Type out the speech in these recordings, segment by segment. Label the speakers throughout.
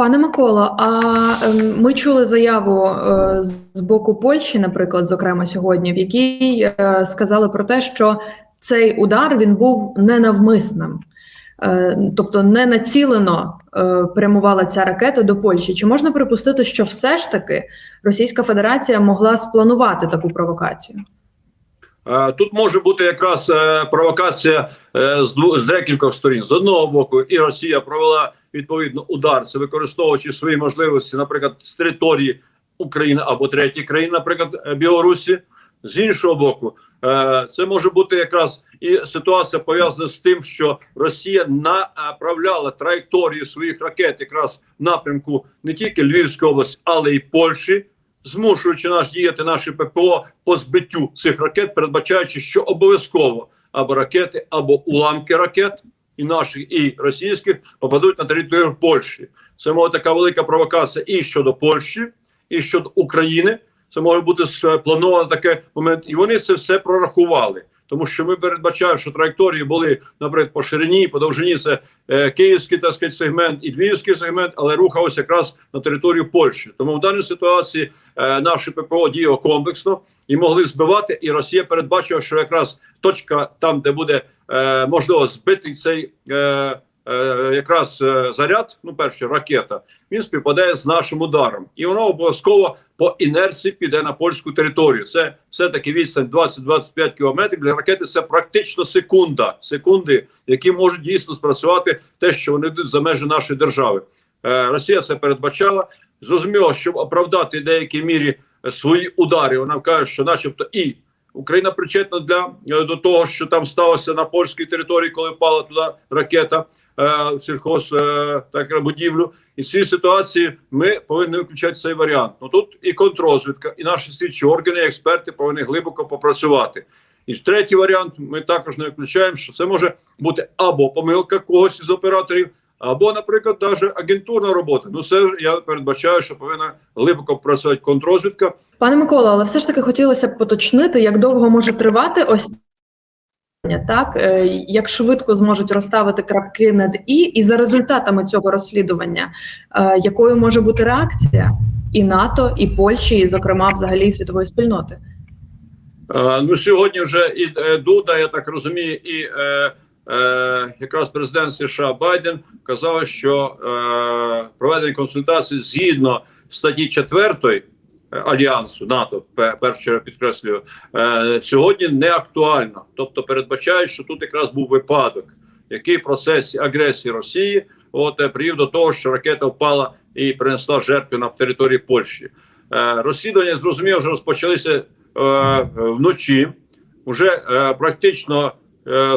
Speaker 1: Пане Миколо, а ем, ми чули заяву е, з боку Польщі, наприклад, зокрема сьогодні, в якій е, сказали про те, що цей удар він був ненавмисним, Е, тобто не націлено прямувала ця ракета до Польщі. Чи можна припустити, що все ж таки Російська Федерація могла спланувати таку провокацію?
Speaker 2: Е, Тут може бути якраз е, провокація е, з дву- з декількох сторін. З одного боку, і Росія провела відповідно удар, це використовуючи свої можливості, наприклад, з території України або третіх країн, наприклад, Білорусі. З іншого боку, це може бути якраз і ситуація пов'язана з тим, що Росія направляла траєкторію своїх ракет якраз в напрямку не тільки Львівської області, але й Польщі змушуючи нас діяти наші ППО по збиттю цих ракет, передбачаючи, що обов'язково або ракети, або уламки ракет і наших, і російських попадуть на територію Польщі. Це може така велика провокація і щодо Польщі, і щодо України. Це може бути сплановано таке момент, і вони це все прорахували. Тому що ми передбачаємо, що траєкторії були, наприклад, по ширині, по довжині це е, київський так сказати, сегмент і львівський сегмент, але рухався якраз на територію Польщі. Тому в даній ситуації е, наші ППО діяло комплексно і могли збивати. І Росія передбачила, що якраз точка там, де буде е, можливо збитий цей е, якраз е, заряд, ну перше ракета, він співпадає з нашим ударом, і воно обов'язково по інерції піде на польську територію. Це все таки відстань 20-25 кілометрів. Для ракети це практично секунда, секунди, які можуть дійсно спрацювати те, що вони йдуть за межі нашої держави. Е, Росія це передбачала. Зрозуміло, щоб оправдати в деякій мірі е, свої удари. Вона каже, що, начебто, і Україна причетна для е, до того, що там сталося на польській території, коли впала туди ракета е, сільхоз е, так будівлю. І в цій ситуації ми повинні виключати цей варіант. Ну тут і контррозвідка, і наші слідчі органи, і експерти повинні глибоко попрацювати. І третій варіант ми також не виключаємо, що це може бути або помилка когось із операторів, або, наприклад, навіть агентурна робота. Ну, це я передбачаю, що повинна глибоко працювати контррозвідка.
Speaker 1: Пане Миколо, але все ж таки хотілося б поточнити, як довго може тривати ось це так, Е, як швидко зможуть розставити крапки над і, і за результатами цього розслідування, е, якою може бути реакція і НАТО, і Польщі, і, зокрема, взагалі світової спільноти.
Speaker 2: Е, ну сьогодні вже і Дуда, я так розумію, і е, е, якраз президент США Байден казав, що е, проведення консультацій згідно статті 4 альянсу НАТО, пе- перше підкреслюю, е, сьогодні не актуально. Тобто передбачає, що тут якраз був випадок, який в процесі агресії Росії от е, привів до того, що ракета впала і принесла жертви на території Польщі. Е, розслідування зрозуміло вже розпочалися вночі. Уже е, практично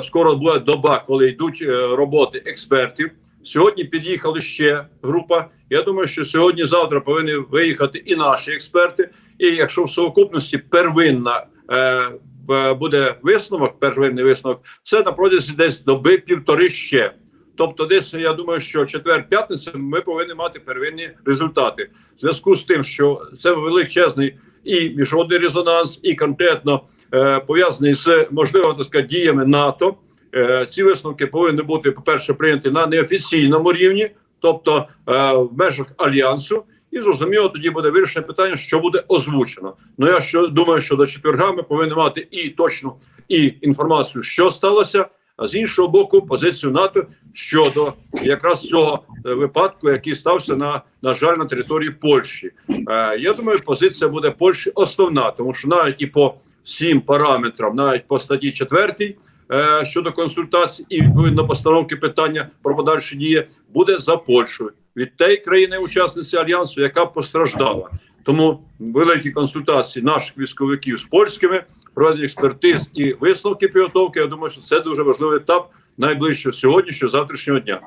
Speaker 2: скоро буде доба, коли йдуть роботи експертів. Сьогодні під'їхала ще група. Я думаю, що сьогодні-завтра повинні виїхати і наші експерти. І якщо в совокупності первинна е, буде висновок, первинний висновок, це на протязі десь доби півтори ще. Тобто, десь я думаю, що четвер-п'ятниця ми повинні мати первинні результати. В зв'язку з тим, що це величезний і міжнародний резонанс, і конкретно е, пов'язаний з можливо так сказати, діями НАТО. Е, ці висновки повинні бути, по-перше, прийняті на неофіційному рівні, тобто е, в межах альянсу, і зрозуміло, тоді буде вирішене питання, що буде озвучено. Ну я що думаю, що до четверга ми повинні мати і точну і інформацію, що сталося. А з іншого боку, позицію НАТО щодо якраз цього е, випадку, який стався на, на жаль, на території Польщі. Е, я думаю, позиція буде Польщі основна, тому що навіть і по всім параметрам, навіть по статті 4 е, щодо консультацій і відповідно постановки питання про подальші дії, буде за Польщею від тієї країни-учасниці альянсу, яка постраждала. Тому великі консультації наших військовиків з польськими, проведення експертиз і висновки підготовки. Я думаю, що це дуже важливий етап найближчого сьогоднішнього завтрашнього дня.